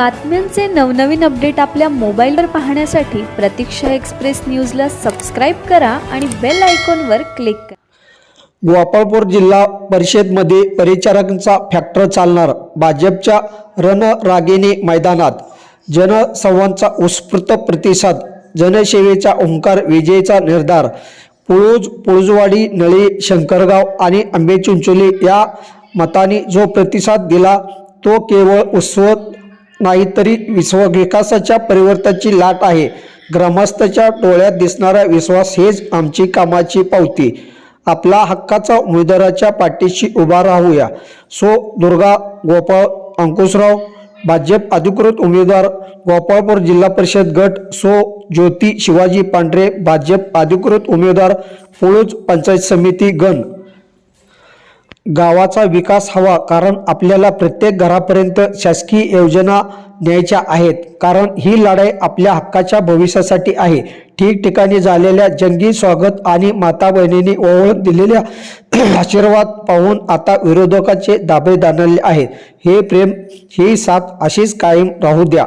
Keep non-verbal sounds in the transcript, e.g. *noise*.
बातम्यांचे नवनवीन अपडेट आपल्या मोबाईलवर पाहण्यासाठी प्रतीक्षा एक्सप्रेस न्यूजला सबस्क्राईब करा आणि बेल आयकॉनवर क्लिक करा. गोपाळपूर जिल्हा परिषदमध्ये परिचारकांचा फॅक्टर चालणार भाजपच्या रणरागिणी मैदानात. जनसंवादचा उत्स्फूर्त प्रतिसाद जनसेवेचा ओंकार विजयचा निर्धार पुळूज पुळजवाडी नळी शंकरगाव आणि आंबेचिंचोली या मताने जो प्रतिसाद दिला तो केवळ उत्सव नाही तरी विश्व विकासाच्या परिवर्तनाची लाट आहे. ग्रामस्थाच्या डोळ्यात दिसणारा विश्वास हेच आमची कामाची पावती. आपला हक्काचा उमेदवाराच्या पाठीशी उभा राहूया. सो दुर्गा गोपाळ अंकुशराव भाजप अधिकृत उमेदवार गोपाळपूर जिल्हा परिषद गट सो ज्योती शिवाजी पांढरे भाजप अधिकृत उमेदवार पुळूज पंचायत समिती गण. गावाचा विकास हवा कारण आपल्याला प्रत्येक घरापर्यंत शासकीय योजना न्यायच्या आहेत. कारण ही लढाई आपल्या हक्काच्या भविष्यासाठी आहे. ठिकठिकाणी झालेल्या जंगी स्वागत आणि माता बहिणींनी ओळख दिलेल्या *clears throat* आशीर्वाद पाहून आता विरोधकाचे दाबे दाणले आहेत. हे प्रेम ही साथ अशीच कायम राहू द्या.